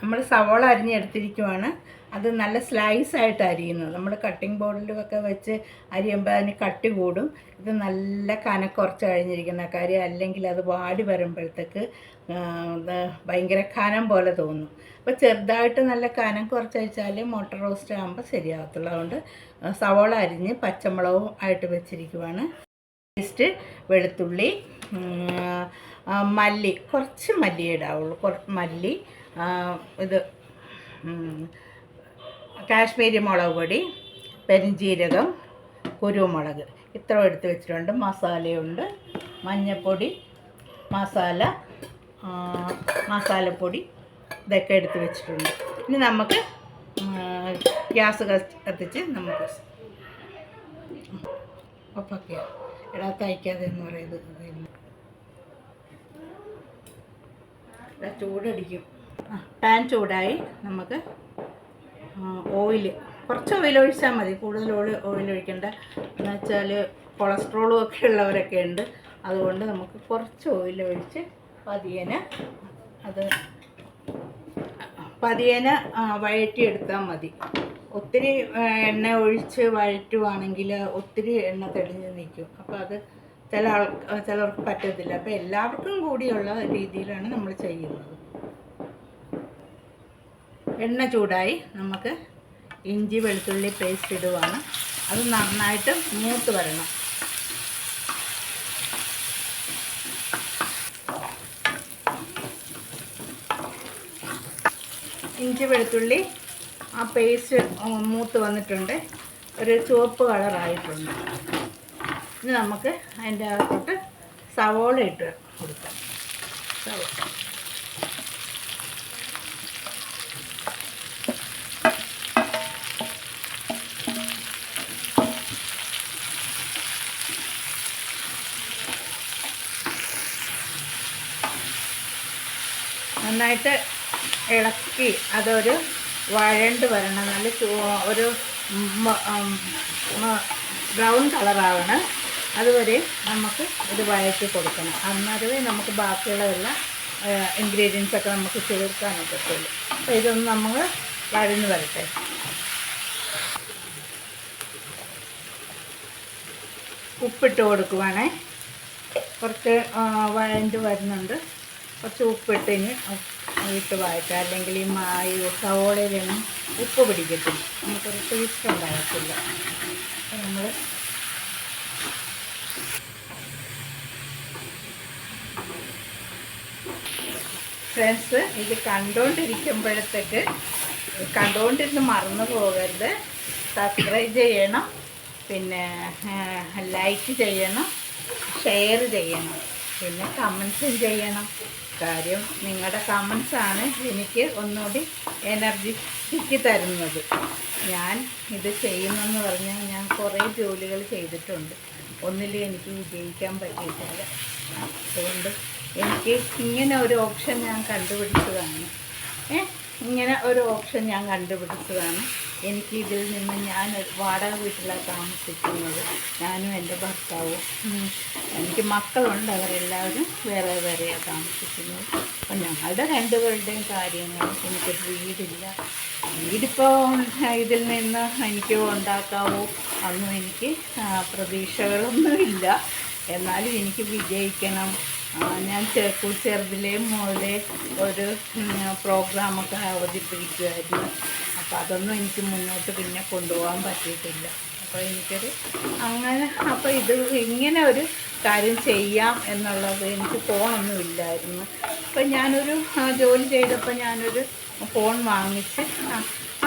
നമ്മൾ സവോള അരിഞ്ഞെടുത്തിരിക്കുവാണ് അത് നല്ല സ്ലൈസ് ആയിട്ട് അരിയുന്നത്. നമ്മൾ കട്ടിംഗ് ബോർഡിലൊക്കെ വെച്ച് അരിയുമ്പോൾ അതിന് കട്ടി കൂടും. ഇത് നല്ല കനക്കുറച്ച് കഴിഞ്ഞിരിക്കുന്ന കാര്യം. അല്ലെങ്കിൽ അത് വാടി വരുമ്പോഴത്തേക്ക് ഭയങ്കര കനം പോലെ തോന്നും. അപ്പോൾ ചെറുതായിട്ട് നല്ല കനം കുറച്ച് വെച്ചാൽ മുട്ട റോസ്റ്റ് ആകുമ്പോൾ ശരിയാകത്തുള്ളൂ അതുകൊണ്ട് സവോള അരിഞ്ഞ് പച്ചമുളകും ആയിട്ട് വെച്ചിരിക്കുവാണ്. പേസ്റ്റ് വെളുത്തുള്ളി മല്ലി. കുറച്ച് മല്ലി ഇടാവുള്ളൂ. കുറച്ച് മല്ലി ഇത് കാശ്മീരി മുളക് പൊടി പെരിഞ്ജീരകം കുരുമുളക്. ഇത്ര എടുത്ത് വെച്ചിട്ടുണ്ട്. മസാലയുണ്ട്. മഞ്ഞൾപ്പൊടി മസാല മസാലപ്പൊടി ഇതൊക്കെ എടുത്ത് വെച്ചിട്ടുണ്ട്. ഇനി നമുക്ക് ഗ്യാസ് കത്തിച്ച് നമുക്ക് ഒപ്പൊക്കെ എടാ തയ്ക്കാതെ എന്ന് പറയുന്നത് ചൂടടിക്കും. പാൻ ചൂടായി നമുക്ക് ഓയിൽ കുറച്ച് ഓയിൽ ഒഴിച്ചാൽ മതി. കൂടുതൽ ഓയിൽ ഓയിൽ ഒഴിക്കേണ്ട. എന്ന് വെച്ചാൽ കൊളസ്ട്രോളും ഒക്കെ ഉള്ളവരൊക്കെ ഉണ്ട്. അതുകൊണ്ട് നമുക്ക് കുറച്ച് ഓയിൽ ഒഴിച്ച് പതിയനെ അത് പതിയനെ വഴറ്റിയെടുത്താൽ മതി. ഒത്തിരി എണ്ണ ഒഴിച്ച് വഴറ്റുവാണെങ്കിൽ ഒത്തിരി എണ്ണ തെളിഞ്ഞ് നിൽക്കും. അപ്പോൾ അത് ചില ആൾ ചിലർക്ക് പറ്റത്തില്ല. അപ്പോൾ എല്ലാവർക്കും കൂടിയുള്ള രീതിയിലാണ് നമ്മൾ ചെയ്യുന്നത്. എണ്ണ ചൂടായി നമുക്ക് ഇഞ്ചി വെളുത്തുള്ളി പേസ്റ്റ് ഇടുവാണ്. അത് നന്നായിട്ട് മൂത്ത് വരണം. ഇഞ്ചി വെളുത്തുള്ളി ആ പേസ്റ്റ് മൂത്ത് വന്നിട്ടുണ്ട്. ഒരു ചുവപ്പ് കളറായിട്ടുണ്ട് ഇനി നമുക്ക് അതിന്റെ അകത്തോട്ട് സവോള ഇട്ട് കൊടുക്കാം. സവോള. നന്നായിട്ട് ഇളക്കി അതൊരു വഴണ്ട് വരണം. നല്ല ഒരു ബ്രൗൺ കളറാവണം. അതുവരെ നമുക്ക് ഇത് വഴറ്റി കൊടുക്കണം. അന്നേരമേ നമുക്ക് ബാക്കിയുള്ള എല്ലാ ഇൻഗ്രീഡിയൻസ് ഒക്കെ നമുക്ക് ചേർക്കാൻ പറ്റുള്ളൂ അപ്പോൾ ഇതൊന്ന് നമ്മൾ വഴന്ന് വരട്ടെ. ഉപ്പിട്ട് കൊടുക്കുവാണേ. കുറച്ച് വഴഞ്ഞ് വരുന്നുണ്ട്. കുറച്ച് ഉപ്പിട്ട് ഇനി ഇട്ട് വായിക്കാം അല്ലെങ്കിൽ ഈ മായി സവോളയിലൊന്നും ഉപ്പ് പിടിക്കത്തില്ല. നമുക്കൊരു ടേസ്റ്റ് ഉണ്ടാകത്തില്ല. അപ്പം നമ്മൾ ഫ്രണ്ട്സ് ഇത് കണ്ടുകൊണ്ടിരിക്കുമ്പോഴത്തേക്ക് കണ്ടുകൊണ്ടിരുന്ന് മറന്നു പോകരുത്. സബ്സ്ക്രൈബ് ചെയ്യണം. പിന്നെ ലൈക്ക് ചെയ്യണം. ഷെയർ ചെയ്യണം. പിന്നെ കമൻസും ചെയ്യണം. കാര്യം നിങ്ങളുടെ കമൻസാണ് എനിക്ക് ഒന്നുകൂടി എനർജിക്ക് തരുന്നത്. ഞാൻ ഇത് ചെയ്യുന്നെന്ന് പറഞ്ഞാൽ ഞാൻ കുറേ ജോലികൾ ചെയ്തിട്ടുണ്ട്. ഒന്നിലും എനിക്ക് വിജയിക്കാൻ പറ്റിയിട്ടില്ല. അതുകൊണ്ട് എനിക്ക് ഇങ്ങനെ ഒരു ഓപ്ഷൻ ഞാൻ കണ്ടുപിടിച്ചതാണ്. ഏ? ഇങ്ങനെ ഒരു ഓപ്ഷൻ ഞാൻ കണ്ടുപിടിച്ചതാണ്. എനിക്ക് ഇതിൽ നിന്ന് ഞാൻ വാടക വീട്ടിലാണ് താമസിക്കുന്നത്. ഞാനും എന്റെ ഭർത്താവും. എനിക്ക് മക്കളുണ്ട്. അവരെല്ലാവരും വേറെ വേറെയാണ് താമസിക്കുന്നത്. അപ്പം ഞങ്ങളുടെ രണ്ടുപേരുടെയും കാര്യങ്ങൾ എനിക്കൊരു വീടില്ല. വീടിപ്പോൾ ഇതിൽ നിന്ന് എനിക്ക് ഉണ്ടാക്കാവോ അന്നും എനിക്ക് പ്രതീക്ഷകളൊന്നുമില്ല. എന്നാലും എനിക്ക് വിജയിക്കണം. ഞാൻ ചെറു ചെറുതിലേ മോളെ ഒരു പ്രോഗ്രാമൊക്കെ അവതരിപ്പിക്കുമായിരുന്നു അപ്പോൾ അതൊന്നും എനിക്ക് മുന്നോട്ട് പിന്നെ കൊണ്ടുപോകാൻ പറ്റിയിട്ടില്ല. അപ്പോൾ എനിക്കൊരു അങ്ങനെ അപ്പോൾ ഇത് ഇങ്ങനെ ഒരു കാര്യം ചെയ്യാം എന്നുള്ളത് എനിക്ക് ഫോണൊന്നുമില്ലായിരുന്നു അപ്പം ഞാനൊരു ജോലി ചെയ്തപ്പോൾ ഞാനൊരു ഫോൺ വാങ്ങിച്ച്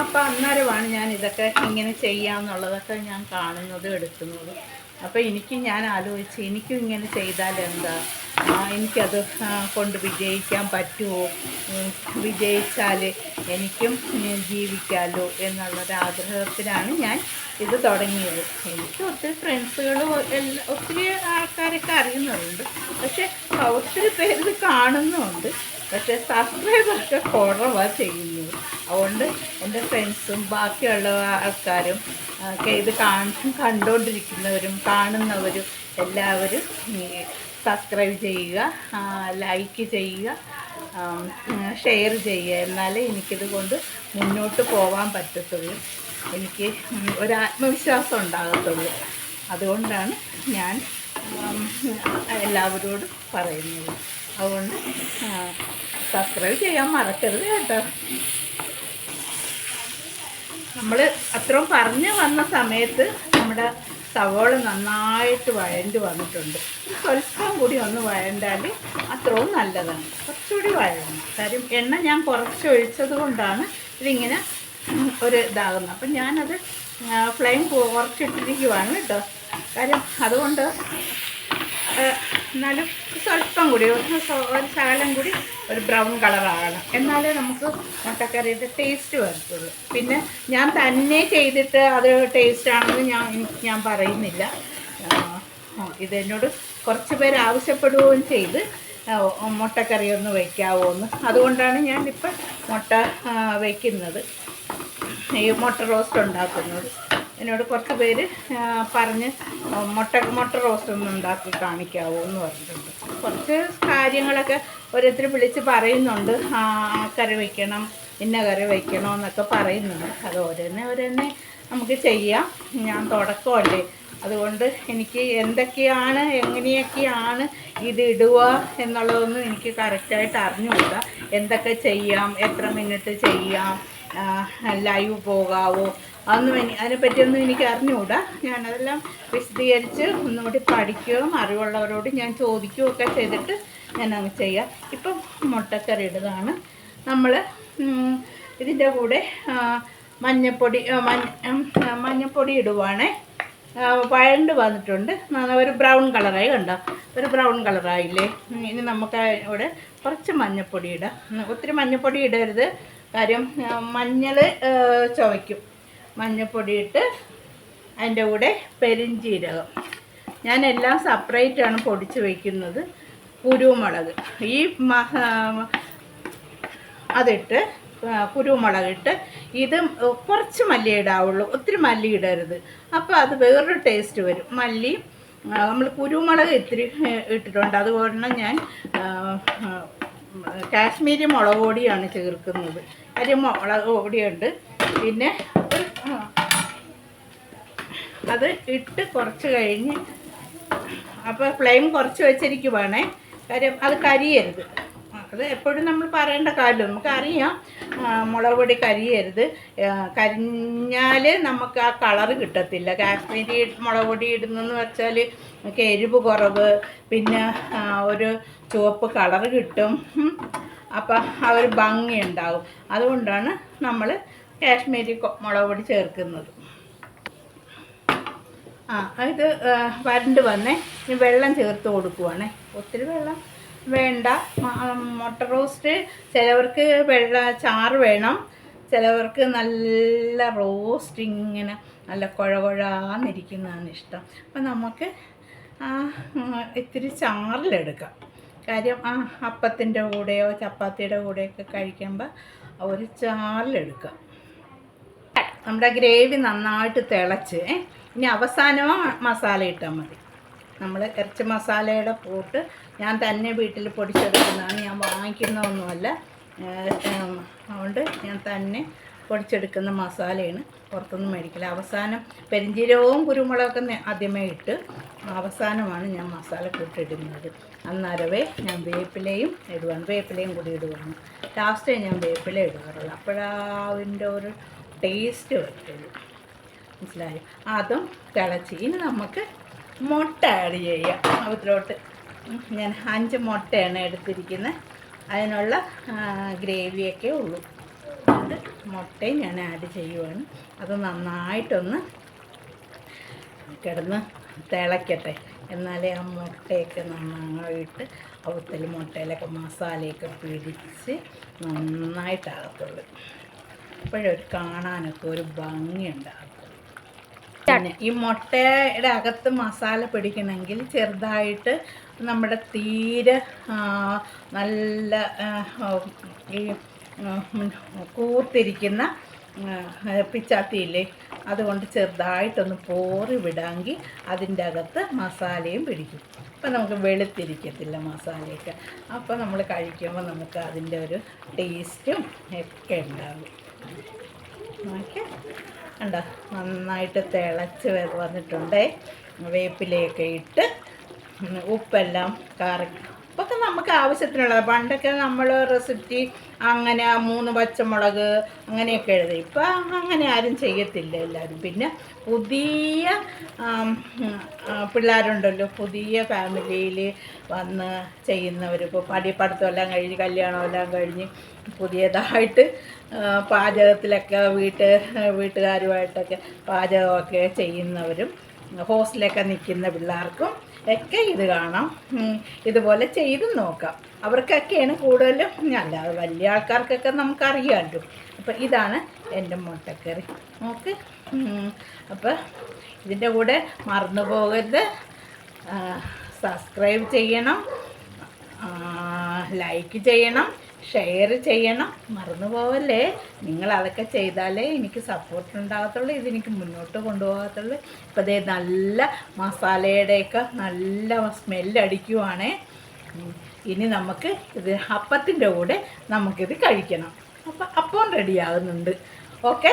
അപ്പോൾ അന്നേരമാണ് ഞാൻ ഇതൊക്കെ ഇങ്ങനെ ചെയ്യാമെന്നുള്ളതൊക്കെ ഞാൻ കാണുന്നതും എടുക്കുന്നതും. അപ്പോൾ എനിക്ക് ഞാൻ ആലോചിച്ച് എനിക്കും ഇങ്ങനെ ചെയ്താൽ എന്താ? എനിക്കത് കൊണ്ട് വിജയിക്കാൻ പറ്റുമോ? വിജയിച്ചാൽ എനിക്കും ജീവിക്കാമല്ലോ എന്നുള്ളൊരു ആഗ്രഹത്തിലാണ് ഞാൻ ഇത് തുടങ്ങിയത്. എനിക്ക് ഒത്തിരി ഫ്രണ്ട്സുകളും ഒത്തിരി ആൾക്കാരൊക്കെ അറിയുന്നുണ്ട്. പക്ഷെ ഒത്തിരി പേര് ഇത് കാണുന്നുമുണ്ട് പക്ഷെ സബ്സ്ക്രൈബൊക്കെ കുറവാണ് ചെയ്യുന്നത്. അതുകൊണ്ട് എന്റെ ഫ്രണ്ട്സും ബാക്കിയുള്ള ആൾക്കാരും ഒക്കെ ഇത് കാണും കണ്ടുകൊണ്ടിരിക്കുന്നവരും കാണുന്നവരും എല്ലാവരും സബ്സ്ക്രൈബ് ചെയ്യുക ലൈക്ക് ചെയ്യുക ഷെയർ ചെയ്യുക. എന്നാലേ എനിക്കിത് കൊണ്ട് മുന്നോട്ട് പോകാൻ പറ്റത്തുള്ളൂ. എനിക്ക് ഒരു ആത്മവിശ്വാസം ഉണ്ടാകത്തുള്ളൂ. അതുകൊണ്ടാണ് ഞാൻ എല്ലാവരോടും പറയുന്നത്. അതുകൊണ്ട് സബ്സ്ക്രൈബ് ചെയ്യാൻ മറക്കരുത് കേട്ടോ. നമ്മൾ അത്രയും പറഞ്ഞു വന്ന സമയത്ത് നമ്മുടെ സവോള നന്നായിട്ട് വഴണ്ട് വന്നിട്ടുണ്ട്. സ്വല്പം കൂടി ഒന്ന് വഴണ്ടാൽ അത്രയും നല്ലതാണ്. കുറച്ചുകൂടി വഴണം. കാര്യം എണ്ണ ഞാൻ കുറച്ച് ഒഴിച്ചത് കൊണ്ടാണ് ഇതിങ്ങനെ ഒരു ഇതാകുന്നത്. അപ്പം ഞാനത് ഫ്ലെയിം കുറച്ചിട്ടിരിക്കുവാണ് കേട്ടോ. കാര്യം അതുകൊണ്ട് എന്നാലും സ്വല്പം കൂടി ഒരു ശകലം കൂടി ഒരു ബ്രൗൺ കളറാകണം എന്നാലേ നമുക്ക് മുട്ടക്കറിയുടെ ടേസ്റ്റ് വരത്തുള്ളൂ. പിന്നെ ഞാൻ തന്നെ ചെയ്തിട്ട് അത് ടേസ്റ്റ് ആണെന്ന് ഞാൻ ഞാൻ പറയുന്നില്ല. ഇതെന്നോട് കുറച്ച് പേര് ആവശ്യപ്പെടുകയും ചെയ്ത് മുട്ടക്കറി ഒന്ന് വയ്ക്കാവോ എന്ന് അതുകൊണ്ടാണ് ഞാനിപ്പോൾ മുട്ട വയ്ക്കുന്നത് ഈ മുട്ട റോസ്റ്റ് ഉണ്ടാക്കുന്നത്. എന്നോട് കുറച്ച് പേര് പറഞ്ഞ് മുട്ട മുട്ട റോസ്റ്റ് ഒന്ന് ഉണ്ടാക്കി കാണിക്കാവോ എന്ന് പറഞ്ഞിട്ടുണ്ട്. കുറച്ച് കാര്യങ്ങളൊക്കെ ഓരോരുത്തർ വിളിച്ച് പറയുന്നുണ്ട്. കറി വയ്ക്കണം ഇന്ന കറി വയ്ക്കണം എന്നൊക്കെ പറയുന്നുണ്ട്. അത് ഓരോന്നെ ഓരോന്നെ നമുക്ക് ചെയ്യാം. ഞാൻ തുടക്കമല്ലേ അതുകൊണ്ട് എനിക്ക് എന്തൊക്കെയാണ് എങ്ങനെയൊക്കെയാണ് ഇത് ഇടുക എന്നുള്ളതൊന്നും എനിക്ക് കറക്റ്റായിട്ട് അറിഞ്ഞുകൂട. എന്തൊക്കെ ചെയ്യാം എത്ര മിനിറ്റ് ചെയ്യാം ലൈവ് പോകാവോ അതൊന്നും എനി അതിനെപ്പറ്റിയൊന്നും എനിക്ക് അറിഞ്ഞുകൂടാ. ഞാനതെല്ലാം വിശദീകരിച്ച് ഒന്നുകൂടി പഠിക്കുകയും അറിവുള്ളവരോട് ഞാൻ ചോദിക്കുകയും ഒക്കെ ചെയ്തിട്ട് ഞാൻ അങ്ങ് ചെയ്യാം. ഇപ്പം മുട്ടക്കറി ഇടുന്നതാണ്. നമ്മൾ ഇതിന്റെ കൂടെ മഞ്ഞപ്പൊടി മഞ്ഞ മഞ്ഞപ്പൊടി ഇടുവാണേ. വഴണ്ട് വന്നിട്ടുണ്ട്. ഒരു ബ്രൗൺ കളറായി കണ്ടോ? ഒരു ബ്രൗൺ കളറായില്ലേ? ഇനി നമുക്ക് ഇവിടെ കുറച്ച് മഞ്ഞപ്പൊടി ഇടാം. ഒത്തിരി മഞ്ഞപ്പൊടി ഇടരുത്. കാര്യം മഞ്ഞൾ ചുവയ്ക്കും. മഞ്ഞപ്പൊടി ഇട്ട് അതിന്റെ കൂടെ പെരിഞ്ചീരകം. ഞാൻ എല്ലാം സെപ്പറേറ്റ് ആണ് പൊടിച്ച് വയ്ക്കുന്നത് കുരുമുളക്. ഈ അതിട്ട് കുരുമുളകിട്ട് ഇത് കുറച്ച് മല്ലി ഇടാവുള്ളൂ. ഒത്തിരി മല്ലി ഇടരുത്. അപ്പോൾ അത് വേറൊരു ടേസ്റ്റ് വരും. മല്ലി നമ്മൾ കുരുമുളക് ഇത്തിരി ഇട്ടിട്ടുണ്ട്. അതുപോലെ ഞാൻ കാശ്മീരി മുളക് പൊടിയാണ് ചേർക്കുന്നത്. അരി മുളക് പൊടിയുണ്ട്. പിന്നെ അത് ഇട്ട് കുറച്ച് കഴിഞ്ഞ് അപ്പോൾ ഫ്ലെയിം കുറച്ച് വെച്ചിരിക്കുവാണേ. കാര്യം അത് കരിയരുത്. അത് എപ്പോഴും നമ്മൾ പറയേണ്ട കാര്യം. നമുക്കറിയാം അറിയാം മുളക് പൊടി കരിയരുത്. കരിഞ്ഞാൽ നമുക്ക് ആ കളറ് കിട്ടത്തില്ല. കാശ്മീരി മുളക് പൊടി ഇടുന്നെന്ന് വെച്ചാൽ നമുക്ക് എരിവ് കുറവ് പിന്നെ ഒരു ചുവപ്പ് കളറ് കിട്ടും. അപ്പം ആ ഒരു ഭംഗി ഉണ്ടാവും. അതുകൊണ്ടാണ് നമ്മൾ കാശ്മീരി മുളക് പൊടി ചേർക്കുന്നത്. ആ ഇത് വരണ്ട് വന്നേ. ഇനി വെള്ളം ചേർത്ത് കൊടുക്കുവാണേ. ഒത്തിരി വെള്ളം വേണ്ട. മുട്ട റോസ്റ്റ്. ചിലവർക്ക് വെള്ള ചാറ് വേണം. ചിലവർക്ക് നല്ല റോസ്റ്റ് ഇങ്ങനെ നല്ല കുഴ ഇഷ്ടം അപ്പം നമുക്ക് ഇത്തിരി ചാറിലെടുക്കാം. കാര്യം ആ അപ്പത്തിന്റെ കൂടെയോ ചപ്പാത്തിയുടെ കൂടെയൊക്കെ കഴിക്കുമ്പോൾ ഒരു ചാറിലെടുക്കാം. നമ്മുടെ ഗ്രേവി നന്നായിട്ട് തിളച്ച് ഇനി അവസാനമോ മസാല ഇട്ടാൽ മതി. നമ്മൾ ഇറച്ചി മസാലയുടെ കൂട്ട് ഞാൻ തന്നെ വീട്ടിൽ പൊടിച്ചെടുക്കുന്നതാണ്. ഞാൻ വാങ്ങിക്കുന്നതൊന്നുമല്ല. അതുകൊണ്ട് ഞാൻ തന്നെ പൊടിച്ചെടുക്കുന്ന മസാലയാണ് പുറത്തുനിന്ന് മേടിക്കില്ല അവസാനം പെരിഞ്ചീരകവും കുരുമുളകൊക്കെ ആദ്യമേ ഇട്ട് അവസാനമാണ് ഞാൻ മസാല കൂട്ടിടുന്നത്. അന്നേരവേ ഞാൻ വേപ്പിലയും ഇടുവാണ്. വേപ്പിലയും കൂടി ഇടുവാണ്. ലാസ്റ്റേ ഞാൻ വേപ്പില ഇടുവാറുള്ളൂ അപ്പോഴാവിന്റെ ഒരു ടേസ്റ്റ് പറ്റുള്ളൂ മനസ്സിലായോ? അതും തിളച്ച്. ഇനി നമുക്ക് മുട്ട ആഡ് ചെയ്യാം. അതിലോട്ട് ഞാൻ അഞ്ച് മുട്ടയാണ് എടുത്തിരിക്കുന്നത്. അതിനുള്ള ഗ്രേവിയൊക്കെ ഉള്ളൂ. അത് മുട്ടയും ഞാൻ ആഡ് ചെയ്യുവാണ്. അത് നന്നായിട്ടൊന്ന് കിടന്ന് തിളയ്ക്കട്ടെ എന്നാലേ ആ മുട്ടയൊക്കെ നന്നായിട്ട് അവത്തിൽ മുട്ടയിലൊക്കെ മസാലയൊക്കെ പിടിച്ച് നന്നായിട്ടാകത്തുള്ളൂ. അപ്പോഴൊരു കാണാനൊക്കെ ഒരു ഭംഗിയുണ്ടാകും. ഈ മുട്ടയുടെ അകത്ത് മസാല പിടിക്കണമെങ്കിൽ ചെറുതായിട്ട് നമ്മുടെ തീരെ നല്ല ഈ കൂർത്തിരിക്കുന്ന പിച്ചാത്തിയില്ലേ അതുകൊണ്ട് ചെറുതായിട്ടൊന്ന് പോറി വിടാമെങ്കിൽ അതിന്റെ അകത്ത് മസാലയും പിടിക്കും. അപ്പം നമുക്ക് വെളുത്തിരിക്കത്തില്ല മസാലയൊക്കെ. അപ്പോൾ നമ്മൾ കഴിക്കുമ്പോൾ നമുക്ക് അതിന്റെ ഒരു ടേസ്റ്റും ഒക്കെ ഉണ്ടാകും. നോക്കി ഉണ്ടോ നന്നായിട്ട് തിളച്ച് വന്നിട്ടുണ്ട്. വേപ്പിലയൊക്കെ ഇട്ട് ഉപ്പെല്ലാം കറി ഇപ്പൊക്കെ നമുക്ക് ആവശ്യത്തിനുള്ളത്. പണ്ടൊക്കെ നമ്മൾ റെസിപ്പി അങ്ങനെ മൂന്ന് പച്ചമുളക് അങ്ങനെയൊക്കെ എഴുതി. ഇപ്പം അങ്ങനെ ആരും ചെയ്യത്തില്ല എല്ലാവരും പിന്നെ പുതിയ പിള്ളേരുണ്ടല്ലോ. പുതിയ ഫാമിലിയിൽ വന്ന് ചെയ്യുന്നവർ ഇപ്പോൾ പടി പഠിത്തമെല്ലാം കഴിഞ്ഞ് കല്യാണമെല്ലാം കഴിഞ്ഞ് പുതിയതായിട്ട് പാചകത്തിലൊക്കെ വീട്ട് വീട്ടുകാരുമായിട്ടൊക്കെ പാചകമൊക്കെ ചെയ്യുന്നവരും ഹോസ്റ്റലൊക്കെ നിൽക്കുന്ന പിള്ളേർക്കും ഒക്കെ ഇത് കാണാം. ഇതുപോലെ ചെയ്ത് നോക്കാം. അവർക്കൊക്കെയാണ് കൂടുതലും അല്ലാതെ വലിയ ആൾക്കാർക്കൊക്കെ നമുക്കറിയാമല്ലോ. അപ്പം ഇതാണ് എന്റെ മുട്ടക്കറി. നോക്ക്. അപ്പം ഇതിന്റെ കൂടെ മറന്നു പോകരുത്. സബ്സ്ക്രൈബ് ചെയ്യണം. ലൈക്ക് ചെയ്യണം. ഷെയർ ചെയ്യണം. മറന്നു പോവല്ലേ? നിങ്ങൾ അതൊക്കെ ചെയ്താലേ എനിക്ക് സപ്പോർട്ട് ഉണ്ടാകത്തുള്ളൂ. ഇതെനിക്ക് മുന്നോട്ട് കൊണ്ടുപോകത്തുള്ളൂ. ഇപ്പോൾ ദേ നല്ല മസാലയുടെയൊക്കെ നല്ല സ്മെല്ലടിക്കുവാണേ ഇനി നമുക്ക് ഇത് അപ്പത്തിന്റെ കൂടെ നമുക്കിത് കഴിക്കണം. അപ്പം അപ്പം റെഡിയാകുന്നുണ്ട്. ഓക്കെ?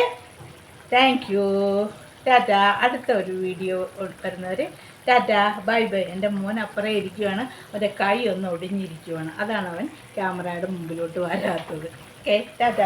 Thank you. ടാറ്റ. അടുത്ത ഒരു വീഡിയോ വരുന്നവർ ടാറ്റ ബൈ ബൈ. എന്റെ മോൻ അപ്പുറേ ഇരിക്കുവാണ്. അവന്റെ കൈ ഒന്ന് ഒടിഞ്ഞിരിക്കുവാണ്. അതാണ് അവൻ ക്യാമറയുടെ മുമ്പിലോട്ട് വരാത്തത്. Okay tata.